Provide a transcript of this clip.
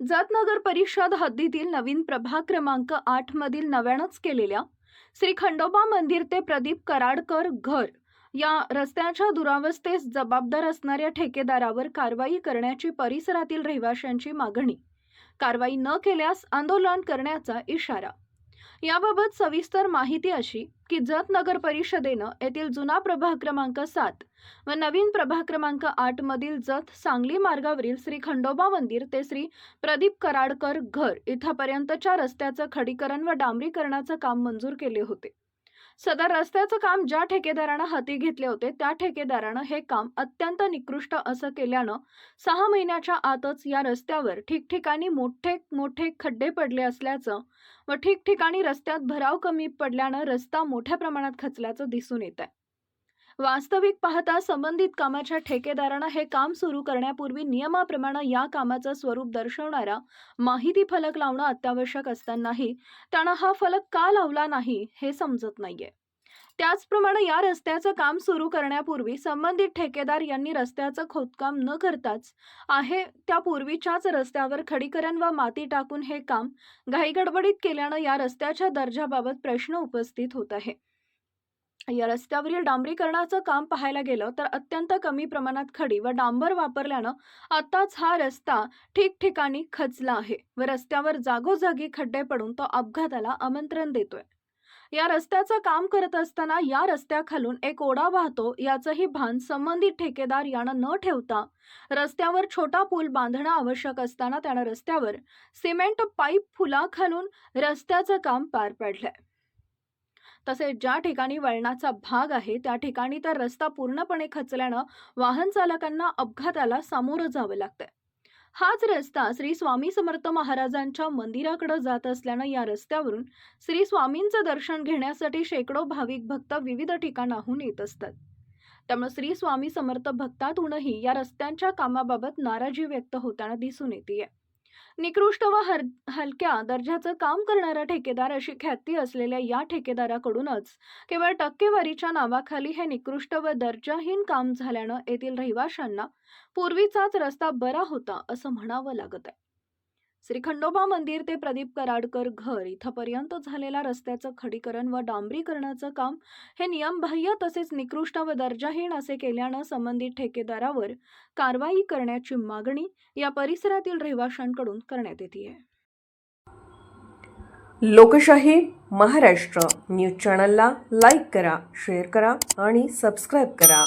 जत नगर परिषद हद्दीतील नवीन प्रभाग क्रमांक आठ मधील नव्यानंच केलेल्या श्री खंडोबा मंदिर ते प्रदीप कराडकर घर या रस्त्याच्या दुरावस्थेस जबाबदार असणाऱ्या ठेकेदारावर कारवाई करण्याची परिसरातील रहिवाशांची मागणी. कारवाई न केल्यास आंदोलन करण्याचा इशारा याबाबत सविस्तर माहिती अशी की जत नगर परिषदेनं येथील जुना प्रभाग क्रमांक सात व नवीन प्रभाग क्रमांक आठ मधील जत सांगली मार्गावरील श्री खंडोबा मंदिर ते श्री प्रदीप कराडकर घर इथपर्यंतच्या रस्त्याचं खडीकरण व डांबरीकरणाचं काम मंजूर केले होते. सदर रस्त्याचं काम ज्या ठेकेदारानं हाती घेतले होते त्या ठेकेदारानं हे काम अत्यंत निकृष्ट असं केल्यानं सहा महिन्याच्या आतच या रस्त्यावर ठिकठिकाणी मोठे मोठे खड्डे पडले असल्याचं व ठिकठिकाणी रस्त्यात भराव कमी पडल्यानं रस्ता मोठ्या प्रमाणात खचल्याचं दिसून येत आहे वास्तविक पाहता संबंधित कामाच्या ठेकेदारानं हे काम सुरू करण्यापूर्वी नियमाप्रमाणे या कामाचं स्वरूप दर्शवणारा माहिती फलक लावणं अत्यावश्यक असतानाही त्यानं हा फलक का लावला नाही हे समजत नाहीये. त्याचप्रमाणे या रस्त्याचं काम सुरू करण्यापूर्वी संबंधित ठेकेदार यांनी रस्त्याचं खोदकाम न करताच आहे त्या पूर्वीच्याच रस्त्यावर खडीकरण व माती टाकून हे काम घाईगडबडीत केल्यानं या रस्त्याच्या दर्जाबाबत प्रश्न उपस्थित होत आहे. या रस्त्यावरील डांबरीकरणाचं काम पाहायला गेलं तर अत्यंत कमी प्रमाणात खडी व डांबर वापरल्यानं आताच हा रस्ता ठिकठिकाणी खचला आहे व रस्त्यावर जागोजागी खड्डे पडून तो अपघाताला आमंत्रण देतोय. या रस्त्याचं काम करत असताना या रस्त्याखालून एक ओढा वाहतो याचंही भान संबंधित ठेकेदार यानं न ठेवता रस्त्यावर छोटा पूल बांधणं आवश्यक असताना त्यानं रस्त्यावर सिमेंट पाईप फुलाखालून रस्त्याचं काम पार पाडलंय. तसेच ज्या ठिकाणी वळणाचा भाग आहे त्या ठिकाणी तर रस्ता पूर्णपणे खचल्यानं वाहन चालकांना अपघाताला सामोरं जावं लागतंय. हाच रस्ता श्री स्वामी समर्थ महाराजांच्या मंदिराकडे जात असल्यानं या रस्त्यावरून श्री स्वामींचं दर्शन घेण्यासाठी शेकडो भाविक भक्त विविध ठिकाणाहून येत असतात. त्यामुळे श्री स्वामी समर्थ भक्तातूनही या रस्त्यांच्या कामाबाबत नाराजी व्यक्त होताना दिसून येते निकृष्ट व हर हलक्या दर्जाचं काम करणारा ठेकेदार अशी ख्याती असलेल्या या ठेकेदाराकडूनच केवळ टक्केवारीच्या नावाखाली हे निकृष्ट व दर्जाहीन काम झाल्यानं येथील रहिवाशांना पूर्वीचाच रस्ता बरा होता असं म्हणावं लागत आहे. श्री खंडोबा मंदिर ते प्रदीप कराडकर घर इथंपर्यंत झालेला रस्त्याचं खडीकरण व डांबरीकरणाचं काम हे नियमबाह्य तसेच निकृष्ट व दर्जाहीन असे केल्यानं संबंधित ठेकेदारावर कारवाई करण्याची मागणी या परिसरातील रहिवाशांकडून करण्यात येते आहे लोकशाही महाराष्ट्र न्यूज चॅनलला लाईक करा शेअर करा आणि सबस्क्राईब करा.